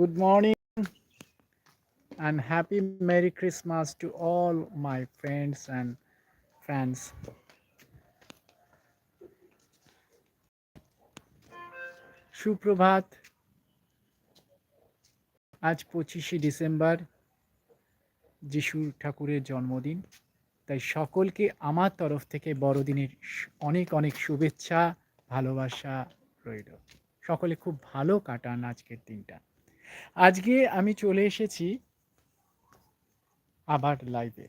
Good morning and happy Merry Christmas to all my friends and fans. সুপ্রভাত। আজ পঁচিশে December, যিশু ঠাকুরের জন্মদিন। তাই সকলকে আমার তরফ থেকে বড়দিনের অনেক অনেক শুভেচ্ছা, ভালোবাসা রইল। সকলে খুব ভালো কাটান আজকের দিনটা। আজকে আমি চলে এসেছি আবার লাইভে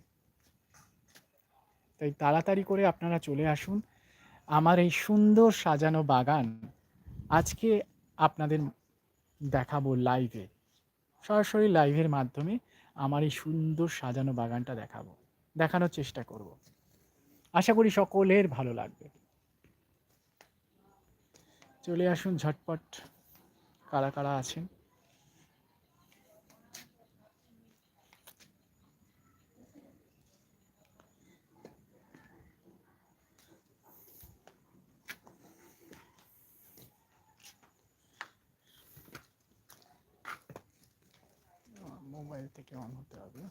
তাই তাড়াতাড়ি করে আপনারা চলে আসুন। আমার এই সুন্দর সাজানো বাগান আজকে আপনাদের দেখাবো লাইভে সরাসরি লাইভের মাধ্যমে আমার এই সুন্দর সাজানো বাগানটা দেখাবো। দেখানোর চেষ্টা করব। আশা করি সকলের ভালো লাগবে। চলে আসুন, ঝটপট কারা কারা আছেন? が言うてきまんのってあるよ。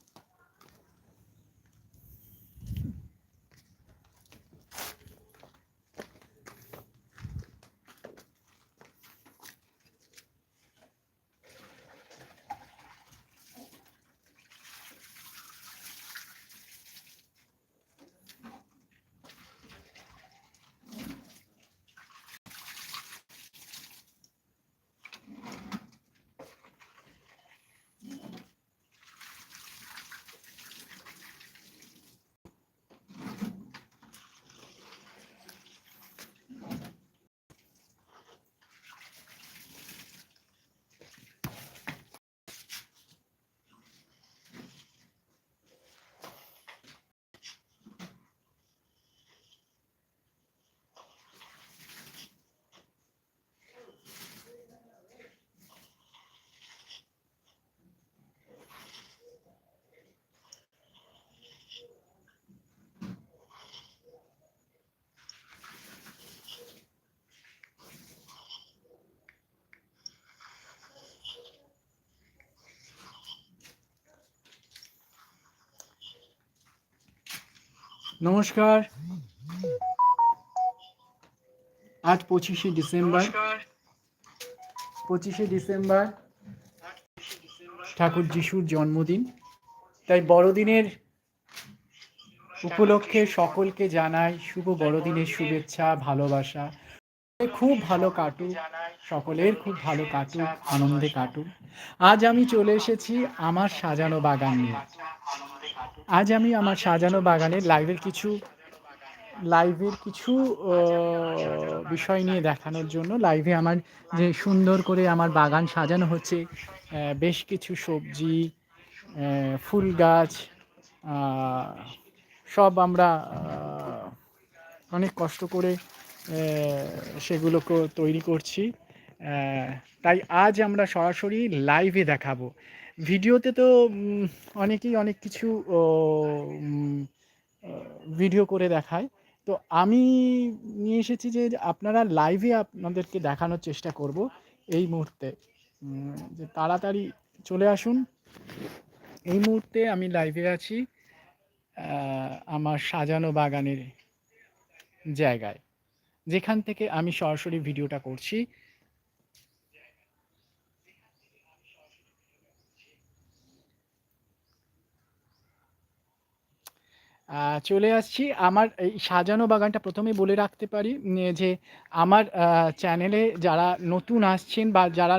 নমস্কার। আজ পঁচিশে ডিসেম্বর। পঁচিশে ডিসেম্বর ঠাকুর যিশুর জন্মদিন। তাই বড়দিনের উপলক্ষে সকলকে জানাই শুভ বড়দিনের শুভেচ্ছা ভালোবাসা। খুব ভালো কাটুক সকলের খুব ভালো কাটুক আনন্দে কাটুক। আজ আমি চলে এসেছি আমার সাজানো বাগান নিয়ে। আজ আমি আমার সাজানো বাগানের লাইভের কিছু লাইভের কিছু বিষয় নিয়ে দেখানোর জন্য লাইভে আমার যে সুন্দর করে আমার বাগান সাজানো হচ্ছে বেশ কিছু সবজি ফুল গাছ সব আমরা অনেক কষ্ট করে সেগুলোকে তৈরি করছি তাই আজ আমরা সরাসরি লাইভে দেখাবো। ভিডিওতে তো অনেকেই অনেক কিছু ভিডিও করে দেখায়। তো আমি নিয়ে এসেছি যে আপনারা লাইভে আপনাদেরকে দেখানোর চেষ্টা করব এই মুহূর্তে। যে তাড়াতাড়ি চলে আসুন। এই মুহূর্তে আমি লাইভে আছি আমার সাজানো বাগানের জায়গায়। যেখান থেকে আমি সরাসরি ভিডিওটা করছি। চলে আসছি। আমার এই সাজানো বাগানটা প্রথমে বলে রাখতে পারি যে আমার চ্যানেলে যারা নতুন আসছেন বা যারা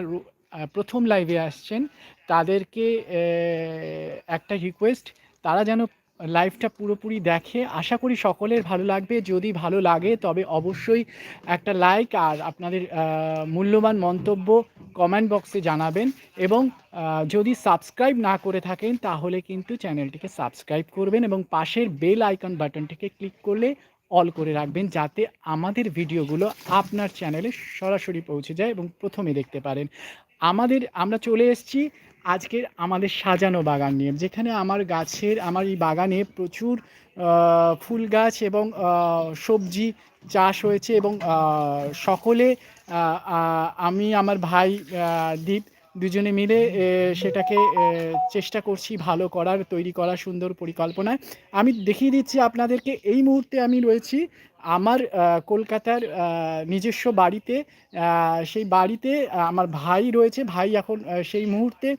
প্রথম লাইভে আসছেন, তাদেরকে একটা রিকোয়েস্ট তারা যেন লাইভটা পুরোপুরি দেখে। আশা করি সকলের ভালো লাগবে। যদি ভালো লাগে, তবে অবশ্যই একটা লাইক আর আপনাদের মূল্যবান মন্তব্য কমেন্ট বক্সে জানাবেন। এবং যদি সাবস্ক্রাইব না করে থাকেন, তাহলে কিন্তু চ্যানেলটিকে সাবস্ক্রাইব করবেন এবং পাশের বেল আইকন বাটনটিকে ক্লিক করলে অল করে রাখবেন, যাতে আমাদের ভিডিওগুলো আপনার চ্যানেলে সরাসরি পৌঁছে যায় এবং প্রথমে দেখতে পারেন। আমাদের, আমরা চলে এসেছি আজকের আমাদের সাজানো বাগান নিয়ে। যেখানে আমার গাছের, আমার এই বাগানে প্রচুর ফুল গাছ এবং সবজি চাষ হয়েছে এবং সকলে আমি, আমার ভাই দীপ দুজনে মিলে সেটাকে চেষ্টা করছি ভালো করার, তৈরি করা সুন্দর পরিকল্পনায়। আমি দেখিয়ে দিচ্ছি আপনাদেরকে, এই মুহূর্তে আমি রয়েছি আমার কলকাতার নিজস্ব বাড়িতে। সেই বাড়িতে আমার ভাই রয়েছে। ভাই এখন সেই মুহূর্তে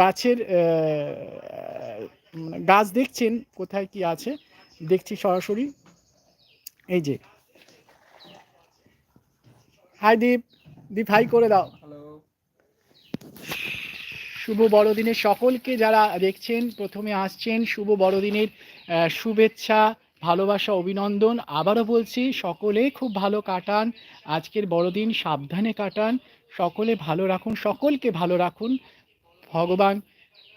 গাছের গাছ দেখছেন, কোথায় কি আছে? দেখছি সরাসরি। এই যে। হাই দীপ দীপ হাই করে দাও। শুভ বড়দিনের সকলকে যারা দেখছেন, প্রথমে আসছেন, শুভ বড়দিনের শুভেচ্ছা, ভালোবাসা, অভিনন্দন। আবারও বলছি, সকলে খুব ভালো কাটান। আজকের বড়দিন সাবধানে কাটান। সকলে ভালো রাখুন, সকলকে ভালো রাখুন। ভগবান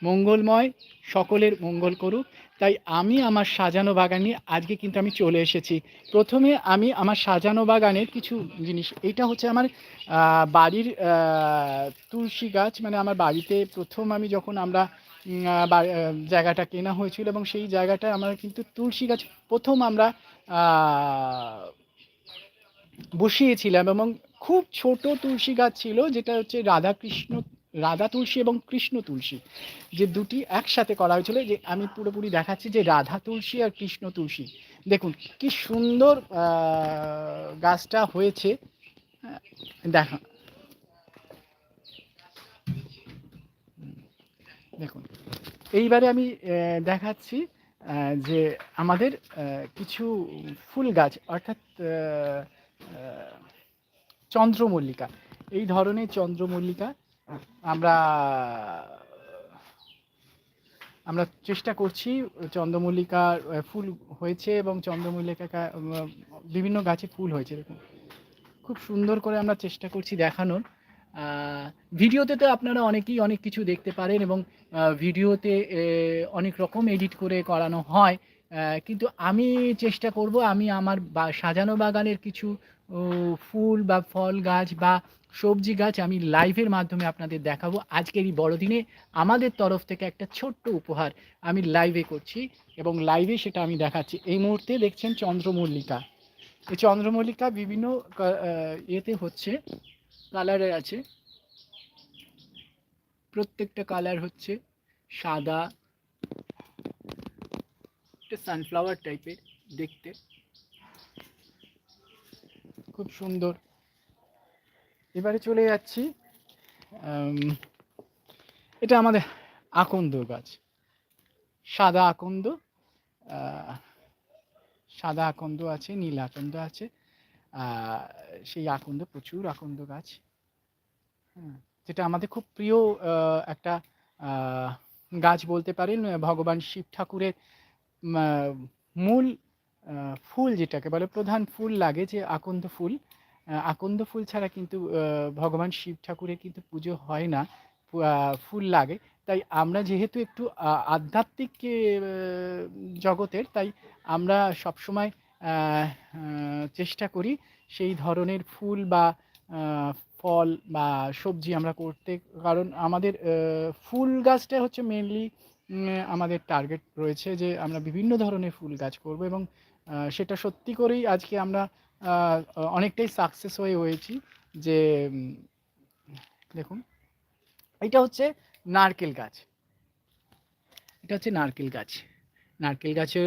মঙ্গলময়, সকলের মঙ্গল করুক। তাই আমি আমার সাজানো বাগানে আজকে কিন্তু আমি চলে এসেছি। প্রথমে আমি আমার সাজানো বাগানের কিছু জিনিস, এটা হচ্ছে আমার বাড়ির তুলসী গাছ। মানে আমার বাড়িতে প্রথম আমি যখন আমরা জায়গাটা কেনা হয়েছিল এবং সেই জায়গাটায় আমরা কিন্তু তুলসী গাছ প্রথম আমরা বসিয়েছিলাম এবং খুব ছোট তুলসী গাছ ছিল, যেটা হচ্ছে রাধা কৃষ্ণ রাধা তুলসী এবং কৃষ্ণ তুলসী। যে দুটি একসাথে করা হয়েছিল যে আমি পুরোপুরি দেখাচ্ছি যে রাধা তুলসী আর কৃষ্ণ তুলসী। দেখুন কি সুন্দর গাছটা হয়েছে। হ্যাঁ, দেখা দেখুন এইবারে আমি দেখাচ্ছি যে আমাদের কিছু ফুল গাছ অর্থাৎ চন্দ্রমল্লিকা। এই ধরনের চন্দ্রমল্লিকা আমরা আমরা চেষ্টা করছি, চন্দ্রমল্লিকা ফুল হয়েছে এবং চন্দ্রমল্লিকা বিভিন্ন গাছে ফুল হয়েছে, দেখুন। খুব সুন্দর করে আমরা চেষ্টা করছি দেখানোর। ভিডিওতে তো আপনারা অনেকেই অনেক কিছু দেখতে পারেন এবং ভিডিওতে অনেক রকম এডিট করে করানো হয়। কিন্তু আমি চেষ্টা করব, আমি আমার সাজানো বাগানের কিছু ফুল বা ফল গাছ বা সবজি গাছ আমি লাইভের মাধ্যমে আপনাদের দেখাবো। আজকের এই বড়দিনে আমাদের তরফ থেকে একটা ছোট্ট উপহার আমি লাইভে করছি এবং লাইভে সেটা আমি দেখাচ্ছি। এই মুহূর্তে দেখছেন চন্দ্রমল্লিকা। এই চন্দ্রমল্লিকা বিভিন্ন ইয়েতে হচ্ছে কালারের আছে। প্রত্যেকটা কালার হচ্ছে সাদা, একটা সানফ্লাওয়ার টাইপের দেখতে। খুব সুন্দর। এবারে চলে যাচ্ছি এটা আমাদের আকন্দ গাছ, সাদা আকন্দ সাদা আকন্দ আছে, নীল আকন্দ আছে সেই আকন্দ, প্রচুর আকন্দ গাছ যেটা আমাদের খুব প্রিয় একটা গাছ বলতে পারেন, ভগবান শিব ঠাকুরের মূল ফুল যেটাকে বলে, প্রধান ফুল লাগে যে আকন্দ ফুল আকন্দ ফুল ছাড়া কিন্তু ভগবান শিব ঠাকুরের কিন্তু পুজো হয় না ফুল লাগে। তাই আমরা যেহেতু একটু আধ্যাত্মিক জগতের, তাই আমরা সবসময় চেষ্টা করি সেই ধরনের ফুল বা ফল বা সবজি আমরা করতে। কারণ আমাদের ফুল গাছটা হচ্ছে মেনলি আমাদের টার্গেট রয়েছে যে আমরা বিভিন্ন ধরনের ফুল গাছ করব এবং সেটা সত্যি করেই আজকে আমরা অনেকটাই সাকসেস হয়ে হয়েছি যে দেখুন, এটা হচ্ছে নারকেল গাছ। এটা হচ্ছে নারকেল গাছ। নারকেল গাছে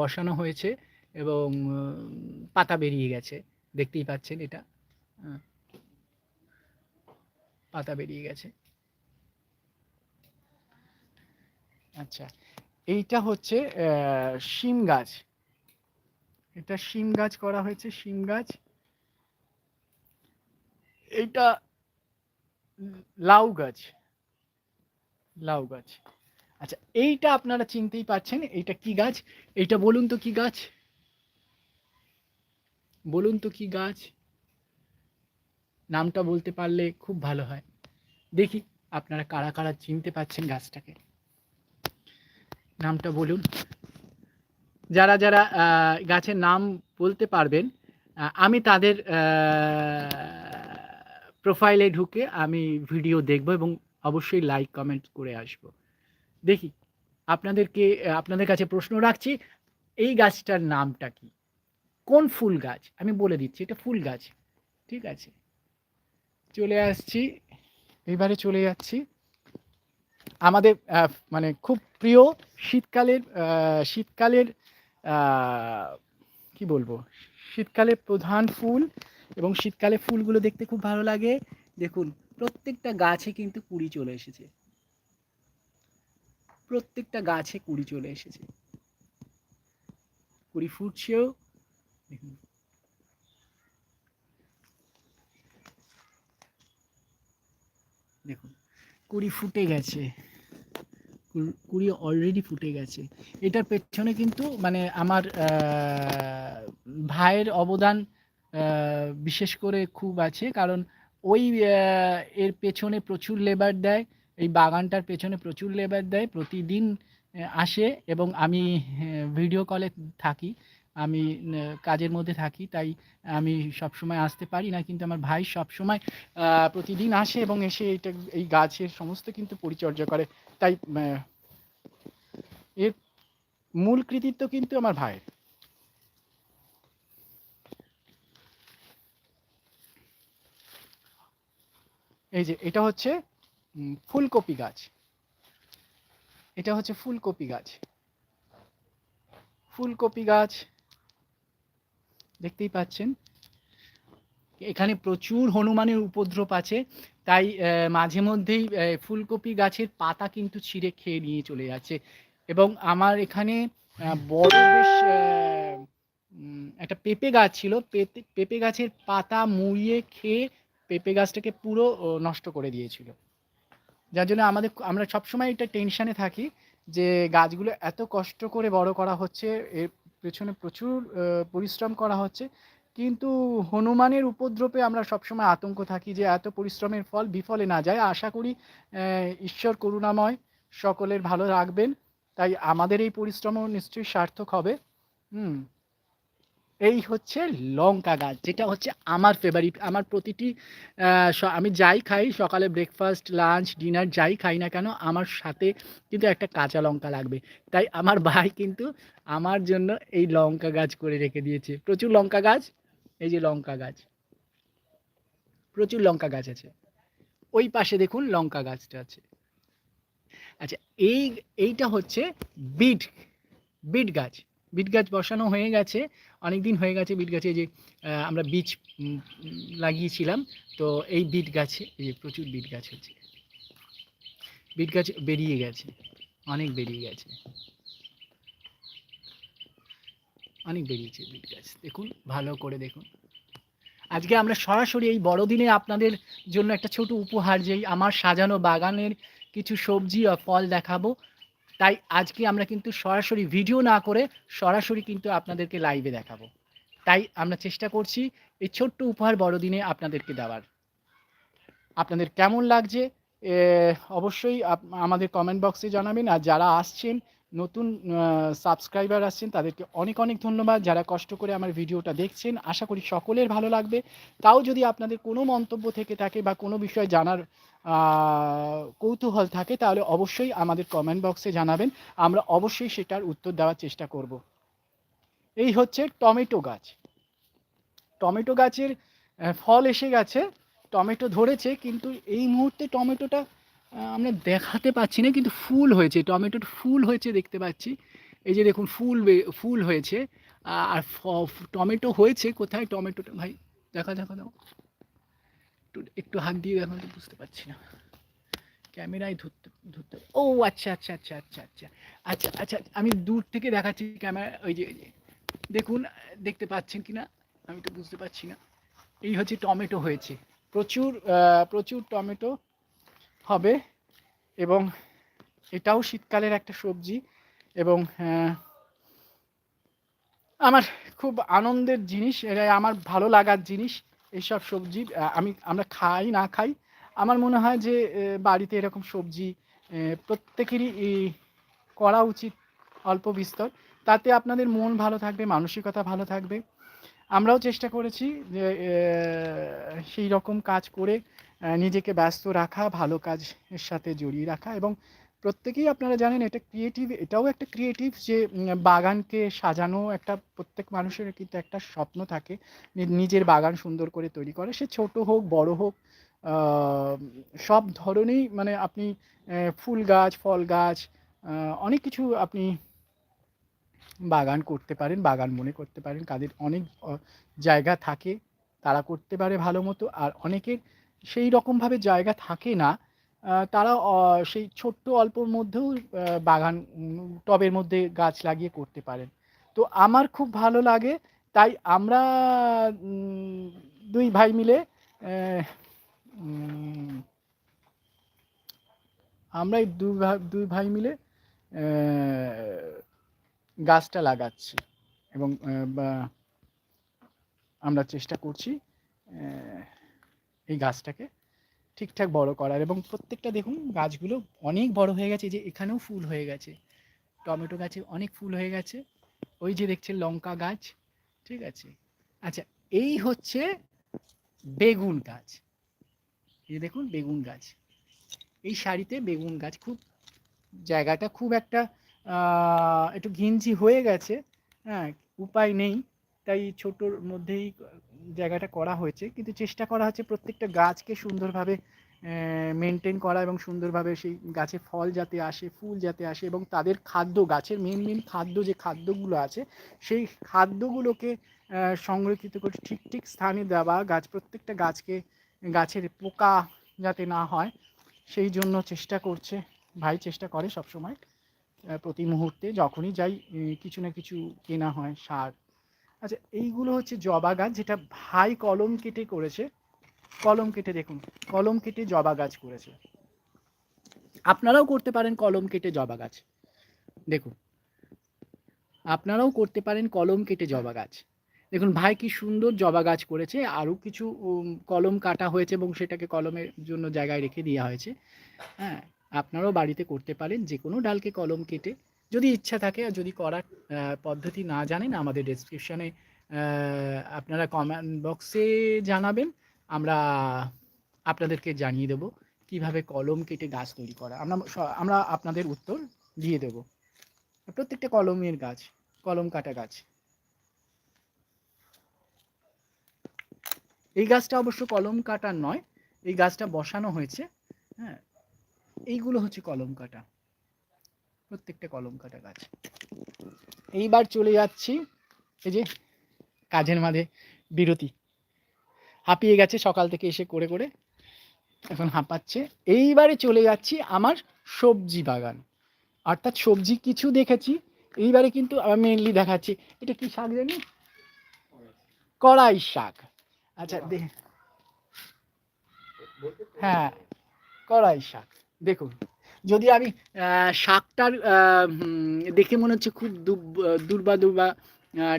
বসানো হয়েছে এবং পাতা বেরিয়ে গেছে। দেখতেই পাচ্ছেন এটা। পাতা বেরিয়ে গেছে। আচ্ছা এইটা হচ্ছে শিম গাছ। এটা শিম গাছ করা হয়েছে, শিম গাছ। এইটা লাউ গাছ। লাউ গাছ। আচ্ছা এইটা আপনারা চিনতেই পাচ্ছেন এইটা কি গাছ? এইটা বলুন তো কি গাছ? বলুন তো কি গাছ? নামটা বলতে পারলে খুব ভালো হয়। দেখি আপনারা কারা কারা চিনতে পাচ্ছেন গাছটাকে। নামটা বলুন। যারা যারা গাছের নাম বলতে পারবেন আমি তাদের প্রোফাইলে ঢুকে আমি ভিডিও দেখব এবং অবশ্যই লাইক কমেন্ট করে আসব। দেখি, আপনাদেরকে, আপনাদের কাছে প্রশ্ন রাখছি, এই গাছটার নামটা কি? কোন ফুল গাছ? আমি বলে দিচ্ছি, এটা ফুল গাছ। ঠিক আছে। চলে আসছি, এবারে চলে যাচ্ছি। আমাদের মানে খুব প্রিয় শীতকালের শীতকালের কি বলব? শীতকালে প্রধান ফুল এবং শীতকালে ফুলগুলো দেখতে খুব ভালো লাগে। দেখুন, প্রত্যেকটা গাছে কিন্তু কুড়ি চলে এসেছে। প্রত্যেকটা গাছে কুড়ি চলে এসেছে। কুড়ি ফুটছেও। দেখুন। দেখুন, কুড়ি ফুটে গেছে। কুড়ি- অলরেডি ফুটে গেছে। এটার পেছনে কিন্তু মানে আমার ভাইয়ের অবদান বিশেষ করে খুব আছে। কারণ ওই এর পেছনে প্রচুর লেবার দেয়, এই বাগানটার পেছনে প্রচুর লেবার দেয়, প্রতিদিন আসে এবং আমি ভিডিও কলে থাকি। আমি কাজের মধ্যে থাকি, তাই আমি সবসময় আসতে পারি না, কিন্তু আমার ভাই সবসময় প্রতিদিন আসে এবং এসে এটা, এই গাছের সমস্ত কিন্তু পরিচর্যা করে। তাই এর মূল কৃতিত্ব কিন্তু আমার ভাইয়ের। এই যে, এটা হচ্ছে ফুলকপি গাছ। এটা হচ্ছে ফুলকপি গাছ। ফুলকপি গাছ দেখতেই পাচ্ছেন। এখানে প্রচুর হনুমানের উপদ্রব আছে, তাই মাঝে মধ্যেই ফুলকপি গাছের পাতা কিন্তু ছিঁড়ে খেয়ে নিয়ে চলে যাচ্ছে। এবং আমার এখানে বড় বেশ একটা পেঁপে গাছ ছিল। পেঁপে পেঁপে গাছের পাতা মুড়িয়ে খেয়ে পেঁপে গাছটাকে পুরো নষ্ট করে দিয়েছিল। যার জন্য আমাদের, আমরা সবসময় এটা টেনশানে থাকি যে গাছগুলো এত কষ্ট করে বড় করা হচ্ছে, এর পেছনে প্রচুর পরিশ্রম করা হচ্ছে। কিন্তু হনুমানের উপদ্রবে আমরা সবসময় আতঙ্ক থাকি যে এত পরিশ্রমের ফল বিফলে না যায়। আশা করি ঈশ্বর করুণাময় সকলের ভালো রাখবেন। তাই আমাদের এই পরিশ্রমও নিশ্চয়ই সার্থক হবে। হুম। এই হচ্ছে লঙ্কা গাছ, যেটা হচ্ছে আমার ফেভারিট আমার প্রতিটি আমি যাই খাই, সকালে ব্রেকফাস্ট লাঞ্চ ডিনার যাই খাই না কেন, আমার সাথে কিন্তু একটা কাঁচা লঙ্কা লাগবে। তাই আমার ভাই কিন্তু আমার জন্য এই লঙ্কা গাছ করে রেখে দিয়েছে। প্রচুর লঙ্কা গাছ, এই যে লঙ্কা গাছ। প্রচুর লঙ্কা গাছ আছে। ওই পাশে দেখুন লঙ্কা গাছটা আছে। আচ্ছা এই, এইটা হচ্ছে বিট বিট গাছ। বিট গাছ বসানো হয়ে গেছে অনেক দিন হয়ে গেছে বিট গাছে যে আমরা বীজ লাগিয়েছিলাম, তো এই বিট গাছে, এই যে প্রচুর বিট গাছ হচ্ছে বিট গাছ বেরিয়ে গেছে, অনেক বেরিয়ে গেছে। অনেক বেরিয়েছে বিট গাছ, দেখুন, ভালো করে দেখুন। আজকে আমরা সরাসরি এই বড়দিনে আপনাদের জন্য একটা ছোট উপহার, যেই আমার সাজানো বাগানের কিছু সবজি আর ফল দেখাবো। তাই আজকে আমরা কিন্তু সরাসরি ভিডিও না করে সরাসরি কিন্তু আপনাদেরকে লাইভে দেখাবো। তাই আমরা চেষ্টা করছি এই ছোট্ট উপহার বড়দিনে আপনাদেরকে দেওয়ার। আপনাদের কেমন লাগছে? অবশ্যই আমাদের কমেন্ট বক্সে জানাবেন। আর যারা আসছেন নতুন সাবস্ক্রাইবার আসছেন, তাদেরকে অনেক অনেক ধন্যবাদ। যারা কষ্ট করে আমার ভিডিওটা দেখছেন, আশা করি সকলের ভালো লাগবে। তাও যদি আপনাদের কোনো মন্তব্য থেকে থাকে বা কোনো বিষয় জানার কৌতূহল থাকে, তাহলে অবশ্যই আমাদের কমেন্ট বক্সে জানাবেন। আমরা অবশ্যই সেটার উত্তর দেওয়ার চেষ্টা করব। এই হচ্ছে টমেটো গাছ। টমেটো গাছের ফল এসে গেছে, টমেটো ধরেছে, কিন্তু এই মুহূর্তে টমেটোটা আমরা দেখাতে পাচ্ছি না, কিন্তু ফুল হয়েছে, টমেটোর ফুল হয়েছে দেখতে পাচ্ছি। এই যে দেখুন, ফুল ফুল হয়েছে। আর টমেটো হয়েছে, কোথায় টমেটোটা? ভাই, দেখা দেখা, দাও। একটু একটু হাত দিয়ে দেখুন তো বুঝতে পারছি না। ক্যামেরায় ধরতে ধরতে ও আচ্ছা আচ্ছা আচ্ছা আচ্ছা আচ্ছা আচ্ছা আচ্ছা আমি দূর থেকে দেখাচ্ছি ক্যামেরা, ওই যে। দেখুন, দেখতে পাচ্ছেন কি না আমি তো বুঝতে পারছি না। এই হচ্ছে টমেটো হয়েছে। প্রচুর প্রচুর টমেটো হবে এবং এটাও শীতকালের একটা সবজি এবং আমার খুব আনন্দের জিনিস এটা আমার ভালো লাগার জিনিস এইসব সবজি আমি, আমরা খাই না খাই, আমার মনে হয় যে বাড়িতে এরকম সবজি প্রত্যেকেরই করা উচিত অল্প বিস্তর। তাতে আপনাদের মন ভালো থাকবে, মানসিকতা ভালো থাকবে। আমরাও চেষ্টা করেছি যে সেই রকম কাজ করে নিজেকে ব্যস্ত রাখা, ভালো কাজের সাথে জড়িয়ে রাখা এবং প্রত্যেকেই আপনারা জানেন এটা ক্রিয়েটিভ এটাও একটা ক্রিয়েটিভ যে বাগানকে সাজানো একটা প্রত্যেক মানুষের কিন্তু একটা স্বপ্ন থাকে। নিজের বাগান সুন্দর করে তৈরি করে, সে ছোট হোক, বড় হোক সব ধরনেরই মানে আপনি ফুল গাছ, ফল গাছ অনেক কিছু আপনি বাগান করতে পারেন, বাগান মনে করতে পারেন। কাদের অনেক জায়গা থাকে, তারা করতে পারে ভালো মতো। আর অনেকের সেই রকমভাবে জায়গা থাকে না। তারা সেই ছোট্ট অল্পর মধ্যেও বাগান, টবের মধ্যে গাছ লাগিয়ে করতে পারেন। তো আমার খুব ভালো লাগে। তাই আমরা দুই ভাই মিলে আমরা দুই ভাই দুই ভাই মিলে গাছটা লাগাচ্ছি এবং আমরা চেষ্টা করছি এই গাছটাকে ঠিকঠাক বড় করার এবং প্রত্যেকটা দেখুন গাছগুলো অনেক বড় হয়ে গেছে যে এখানেও ফুল হয়ে গেছে। টমেটো গাছে অনেক ফুল হয়ে গেছে। ওই যে দেখছেন লঙ্কা গাছ, ঠিক আছে? আচ্ছা এই হচ্ছে বেগুন গাছ। এই দেখুন বেগুন গাছ। এই শাড়িতে বেগুন গাছ, খুব জায়গাটা খুব একটা একটু ঘিঞ্জি হয়ে গেছে। হ্যাঁ উপায় নেই। তাই ছোটোর মধ্যেই জায়গাটা করা হয়েছে। কিন্তু চেষ্টা করা হচ্ছে প্রত্যেকটা গাছকে সুন্দরভাবে মেনটেন করা এবং সুন্দরভাবে সেই গাছে ফল যাতে আসে, ফুল যাতে আসে এবং তাদের খাদ্য, গাছের মেন মেন খাদ্য যে খাদ্যগুলো আছে, সেই খাদ্যগুলোকে সংরক্ষিত করে ঠিক ঠিক স্থানে দেওয়া, গাছ, প্রত্যেকটা গাছকে, গাছের পোকা যাতে না হয়, সেই জন্য চেষ্টা করছে। ভাই, চেষ্টা করে সব সময় প্রতি মুহূর্তে যখনই যাই কিছু না কিছু কেনা হয়, সার। আচ্ছা এইগুলো হচ্ছে জবা গাছ যেটা ভাই কলম কেটে করেছে। কলম কেটে দেখুন, কলম কেটে জবা গাছ করেছে। আপনারাও করতে পারেন কলম কেটে জবা গাছ। দেখুন, আপনারাও করতে পারেন কলম কেটে জবা গাছ। দেখুন, ভাই কি সুন্দর জবা গাছ করেছে। আরও কিছু কলম কাটা হয়েছে এবং সেটাকে কলমের জন্য জায়গায় রেখে দেওয়া হয়েছে। হ্যাঁ আপনারাও বাড়িতে করতে পারেন যে কোনো ডালকে কলম কেটে। যদি ইচ্ছা থাকে, আর যদি করার পদ্ধতি না জানেন, আমাদের ডেসক্রিপশনে আপনারা কমেন্ট বক্সে জানাবেন। আমরা আপনাদেরকে জানিয়ে দেব কীভাবে কলম কেটে গাছ তৈরি করা। আমরা আমরা আপনাদের উত্তর দিয়ে দেব। প্রত্যেকটা কলমের গাছ, কলম কাটা গাছ। এই গাছটা অবশ্য কলম কাটা নয়, এই গাছটা বসানো হয়েছে হ্যাঁ। এইগুলো হচ্ছে কলম কাটা। প্রত্যেকটা কলম কাটা গাছ। এইবার চলে যাচ্ছি এই যে কাজের মাঝে বিরতি। হাঁপিয়ে গেছে সকাল থেকে এসে করে করে। এখন হাঁপাচ্ছে। এইবারে চলে যাচ্ছি আমার সবজি বাগান। অর্থাৎ সবজি কিছু দেখেছি। এইবারে কিন্তু আমি মেনলি দেখাচ্ছি। এটা কি শাক জানি? কড়াই শাক। আচ্ছা হ্যাঁ কড়াই শাক। দেখুন, যদি আমি শাকটার দেখে মনে হচ্ছে খুব দুর্বা দুর্বা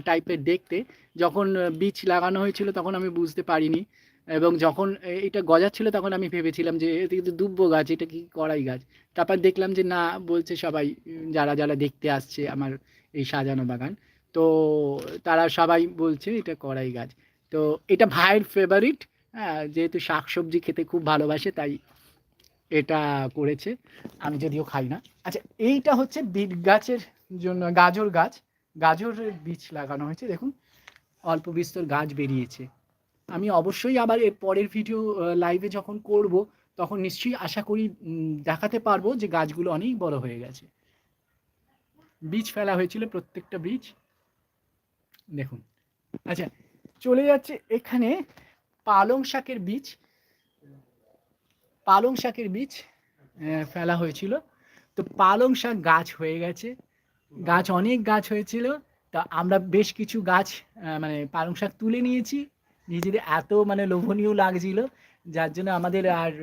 টাইপের দেখতে, যখন বীজ লাগানো হয়েছিল তখন আমি বুঝতে পারিনি এবং যখন এটা গজাচ্ছিল তখন আমি ভেবেছিলাম যে এটা কিন্তু দুব্ব গাছ, এটা কি কড়াই গাছ? তারপর দেখলাম যে না, বলছে সবাই যারা যারা দেখতে আসছে আমার এই সাজানো বাগান, তো তারা সবাই বলছে এটা কড়াই গাছ। তো এটা ভাইয়ের ফেভারিট হ্যাঁ যেহেতু শাক সবজি খেতে খুব ভালোবাসে, তাই এটা করেছে, আমি যদিও খাই না। আচ্ছা এইটা হচ্ছে বিট গাছের জন্য, গাজর গাছ। গাজরের বীজ লাগানো হয়েছে, দেখুন, অল্প বিস্তর গাছ বেরিয়েছে। আমি অবশ্যই আবার এর পরের ভিডিও লাইভে যখন করব, তখন নিশ্চয়ই আশা করি দেখাতে পারব যে গাছগুলো অনেক বড় হয়ে গেছে। বীজ ফেলা হয়েছিল, প্রত্যেকটা বীজ। দেখুন। আচ্ছা চলে যাচ্ছে এখানে পালং শাকের বীজ। পালং শাকের বীজ ফেলা হয়েছিল। তো পালং শাক গাছ হয়ে গেছে। গাছ অনেক গাছ হয়েছিল। তা আমরা বেশ কিছু গাছ মানে পালং শাক তুলে নিয়েছি। নিজেদের এত মানে লোভনীয় লাগছিল। যার জন্য আমাদের আর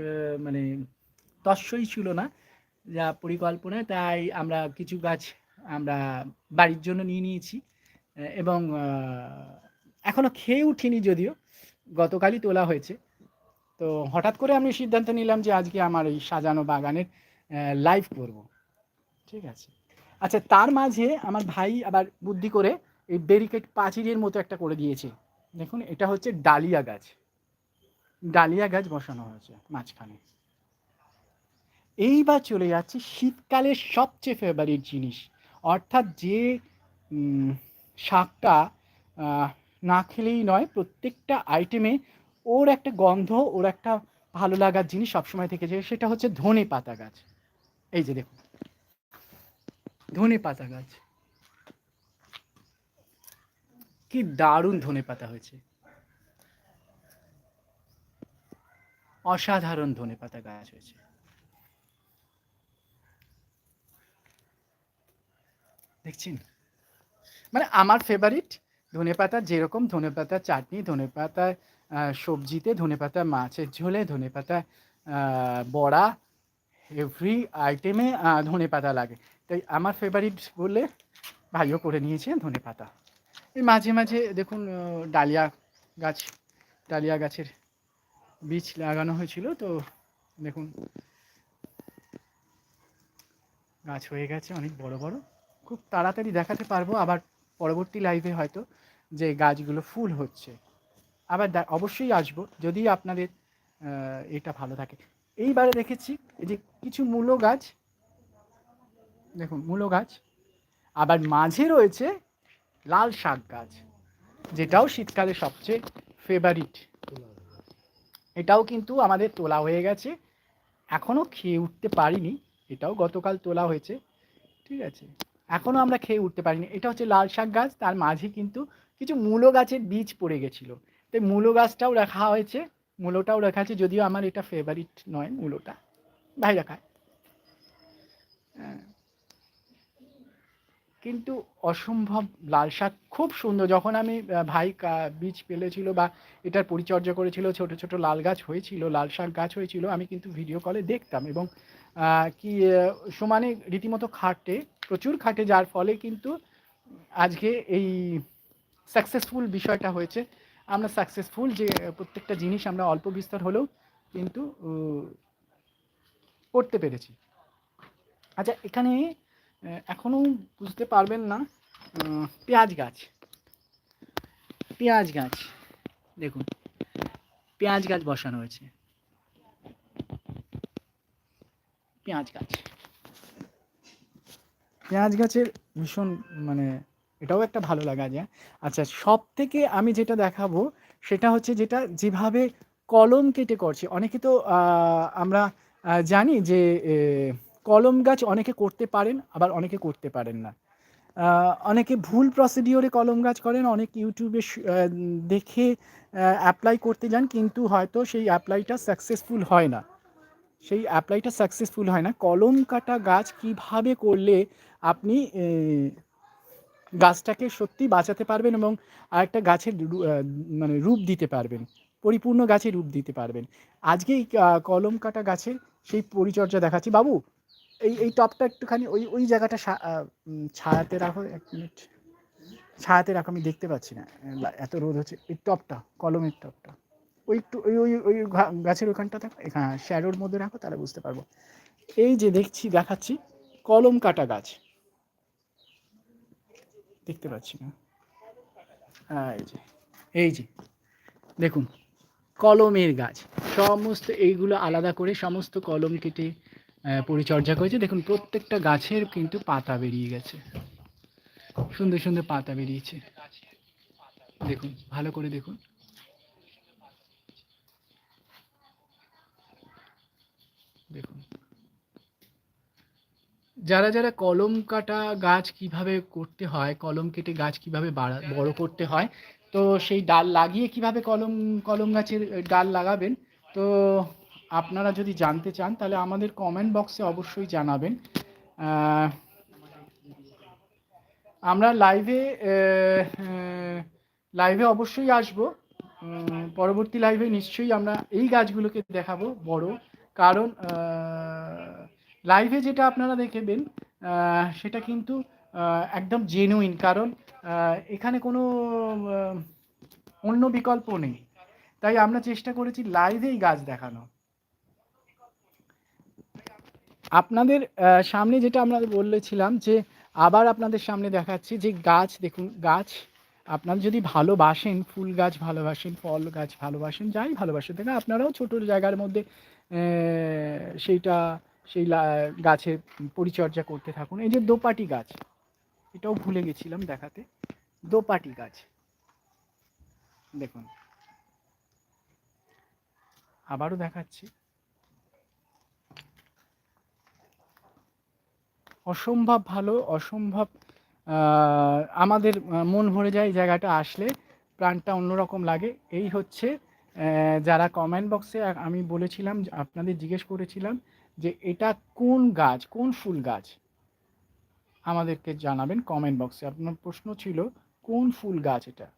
মানে তস্যই ছিল না। যা পরিকল্পনায় তাই আমরা কিছু গাছ আমরা বাড়ির জন্য নিয়ে নিয়েছি। এবং আহ, এখনও খেয়ে উঠিনি যদিও। গতকালই তোলা হয়েছে। তো হঠাৎ করে আমি সিদ্ধান্ত নিলাম যে আজকে আমার এই সাজানো বাগানের লাইভ করব। ঠিক আছে। আচ্ছা তার মাঝে আমার ভাই আবার বুদ্ধি করে এই ব্যারিকেড পাঁচিরের মতো একটা করে দিয়েছে। দেখুন, এটা হচ্ছে ডালিয়া গাছ। ডালিয়া গাছ বসানো হয়েছে মাঝখানে। এইবার চলে যাচ্ছে শীতকালের সবচেয়ে ফেভারিট জিনিস। অর্থাৎ যে শাকটা না খেলেই নয়, প্রত্যেকটা আইটেমে ওর একটা গন্ধ, ওর একটা ভালো লাগার জিনিস সবসময় থেকে যায়, সেটা হচ্ছে ধনে পাতা গাছ। এই যে দেখুন, ধনে পাতা গাছ। কি দারুণ ধনে পাতা হয়েছে। অসাধারণ ধনে পাতা গাছ হয়েছে। দেখছেন? মানে আমার ফেভারিট ধনে পাতা যেরকম ধনে পাতা চাটনি, ধনে পাতা সবজিতে ধনে পাতা মাছের ঝোলে ধনে পাতা বড়া এভরি আইটেমে ধনে পাতা লাগে। তাই আমার ফেভারিট বললে ভাইও করে নিয়েছে ধনে পাতা এই মাঝে মাঝে দেখুন ডালিয়া গাছ, ডালিয়া গাছের বীজ লাগানো হয়েছিল, তো দেখুন, গাছ হয়ে গেছে, অনেক বড় বড়। খুব তাড়াতাড়ি দেখাতে পারব, আবার পরবর্তী লাইভে হয়তো যে গাছগুলো ফুল হচ্ছে। আবার অবশ্যই আসব যদি আপনাদের এটা ভালো থাকে। এইবারে দেখেছি এই যে কিছু মূলো গাছ, দেখুন মূলো গাছ, আবার মাঝে রয়েছে লাল শাক গাছ, যেটাও শীতকালে সবচেয়ে ফেভারিট এটাও কিন্তু আমাদের তোলা হয়ে গেছে এখনও খেয়ে উঠতে পারিনি, এটাও গতকাল তোলা হয়েছে, ঠিক আছে। এখনও আমরা খেয়ে উঠতে পারিনি। এটা হচ্ছে লাল শাক গাছ, তার মাঝে কিন্তু কিছু মূলো গাছের বীজ পড়ে গেছিল। তাই মূলো গাছটাও রাখা হয়েছে। মূলোটাও রাখা আছে, যদিও আমার এটা ফেভারিট নয় মূলোটা। ভাই রাখায় হ্যাঁ। কিন্তু অসম্ভব লাল শাক, খুব সুন্দর। যখন আমি ভাই বীজ পেলেছিল বা এটার পরিচর্যা করেছিল, ছোট ছোট লাল গাছ হয়েছিল, লাল শাক গাছ হয়েছিল, আমি কিন্তু ভিডিও কলে দেখতাম এবং কি সমানে রীতিমতো খাটে, প্রচুর খাটে, যার ফলে কিন্তু আজকে এই সাকসেসফুল বিষয়টা হয়েছে। আমরা সাকসেসফুল যে প্রত্যেকটা জিনিস আমরা অল্প বিস্তর হলেও কিন্তু করতে পেরেছি। আচ্ছা এখানে এখনও বুঝতে পারবেন না পেঁয়াজ গাছ। পেঁয়াজ গাছ, দেখুন, পেঁয়াজ গাছ বসানো হয়েছে। পেঁয়াজ গাছ। পেঁয়াজ গাছের ভীষণ মানে এটাও একটা ভালো লাগা যায় আচ্ছা সব থেকে আমি যেটা দেখাবো সেটা হচ্ছে যেটা যেভাবে কলম কেটে করছে। অনেকে তো আমরা জানি যে কলম গাছ অনেকে করতে পারেন, আবার অনেকে করতে পারেন না। অনেকে ভুল প্রসিডিওরে কলম গাছ করেন, অনেক ইউটিউবে দেখে অ্যাপ্লাই করতে যান, কিন্তু হয়তো সেই অ্যাপ্লাইটা সাকসেসফুল হয় না। সেই অ্যাপ্লাইটা সাকসেসফুল হয় না। কলম কাটা গাছ কীভাবে করলে আপনি গাছটাকে সত্যি বাঁচাতে পারবেন এবং আরেকটা গাছের মানে রূপ দিতে পারবেন, পরিপূর্ণ গাছে রূপ দিতে পারবেন। আজকে এই কলম কাটা গাছের সেই পরিচর্যা দেখাচ্ছি। বাবু, এই এই টপটা একটুখানি ওই ওই জায়গাটা ছায়াতে রাখো, এক মিনিট। ছায়াতে রাখো, আমি দেখতে পাচ্ছি না। এত রোদ হচ্ছে। এই টপটা, কলমের টপটা। ওই একটু, ওই ওই ওই গাছের ওখানটা থাকো এখানে শ্যাডোর মধ্যে রাখো, তাহলে বুঝতে পারব। এই যে দেখছি, দেখাচ্ছি, কলম কাটা গাছ। দেখতে পাচ্ছি না। এই যে এই যে, দেখুন, কলমের গাছ। সমস্ত এইগুলো আলাদা করে সমস্ত কলম কেটে পরিচর্যা করেছে। দেখুন, প্রত্যেকটা গাছের কিন্তু পাতা বেরিয়ে গেছে। সুন্দর সুন্দর পাতা বেরিয়েছে। দেখুন, ভালো করে দেখুন। যারা যারা কলম কাটা গাছ কীভাবে করতে হয়, কলম কেটে গাছ কীভাবে বাড়া, বড় করতে হয়, তো সেই ডাল লাগিয়ে কীভাবে কলম কলম গাছের ডাল লাগাবেন, তো আপনারা যদি জানতে চান, তাহলে আমাদের কমেন্ট বক্সে অবশ্যই জানাবেন। আমরা লাইভে লাইভে অবশ্যই আসব। পরবর্তী লাইভে নিশ্চয়ই আমরা এই গাছগুলোকে দেখাবো বড়, কারণ লাইভে যেটা আপনারা দেখবেন সেটা কিন্তু একদম জেনুইন কারণ এখানে কোনো অন্য বিকল্প নেই। তাই আমরা চেষ্টা করেছি লাইভেই গাছ দেখানো। আপনাদের সামনে যেটা আমরা বলেছিলাম যে, আবার আপনাদের সামনে দেখাচ্ছি যে গাছ, দেখুন, গাছ, আপনারা যদি ভালোবাসেন, ফুল গাছ ভালোবাসেন, ফল গাছ ভালোবাসেন, যাই ভালোবাসেন দেখেন, আপনারাও ছোটো জায়গার মধ্যে সেইটা সেই গাছের পরিচর্যা করতে থাকুন। এই যে দোপাটি গাছ, এটাও ভুলে গেছিলাম দেখাতে। দোপাটি গাছ। দেখুন। আবারও দেখাচ্ছি। অসম্ভব ভালো, অসম্ভব আমাদের মন ভরে যায় জায়গাটা আসলে। প্রাণটা অন্যরকম লাগে। এই হচ্ছে যারা কমেন্ট বক্সে আমি বলেছিলাম, আপনাদের জিজ্ঞেস করেছিলাম যে এটা কোন গাছ, কোন ফুল গাছ? আমাদেরকে জানাবেন কমেন্ট বক্সে আপনার প্রশ্ন ছিল, কোন ফুল গাছ এটা?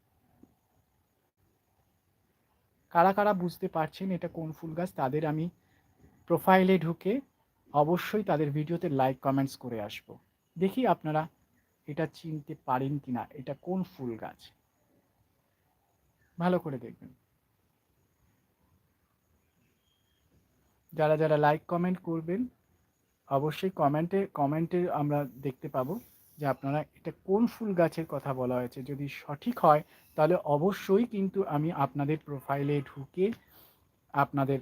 কারা কারা বুঝতে পারছেন এটা কোন ফুল গাছ, তাদের আমি প্রোফাইলে ঢুকে অবশ্যই তাদের ভিডিওতে লাইক কমেন্টস করে আসব। দেখি আপনারা এটা চিনতে পারেন কি না এটা কোন ফুল গাছ? ভালো করে দেখবেন। যারা যারা লাইক কমেন্ট করবেন, অবশ্যই কমেন্টে কমেন্টে আমরা দেখতে পাবো যে আপনারা এটা কোন ফুল গাছের কথা বলা হয়েছে। যদি সঠিক হয়, তাহলে অবশ্যই কিন্তু আমি আপনাদের প্রোফাইলে ঢুকে আপনাদের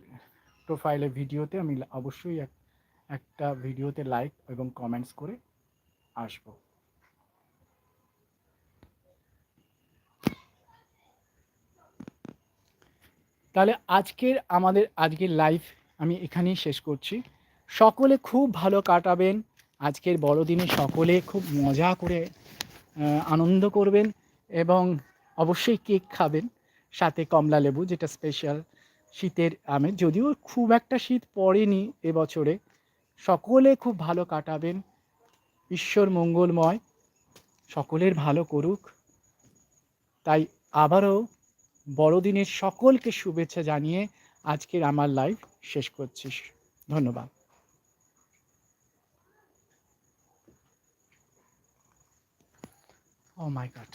প্রোফাইলে ভিডিওতে আমি অবশ্যই এক- একটা ভিডিওতে লাইক এবং কমেন্টস করে আসব। তাহলে আজকের আমাদের, আজকের লাইভ আমি এখানেই শেষ করছি। সকলে খুব ভালো কাটাবেন। আজকের বড়দিনে সকলে খুব মজা করে আনন্দ করবেন এবং অবশ্যই কেক খাবেন। সাথে কমলা লেবু, যেটা স্পেশাল শীতের আমের। যদিও খুব একটা শীত পড়েনি এবছরে। সকলে খুব ভালো কাটাবেন। ঈশ্বর মঙ্গলময়। সকলের ভালো করুক। তাই আবারও বড়দিনের সকলকে শুভেচ্ছা জানিয়ে আজকের আমার লাইভ শেষ করছি। ধন্যবাদ। ও মাই গড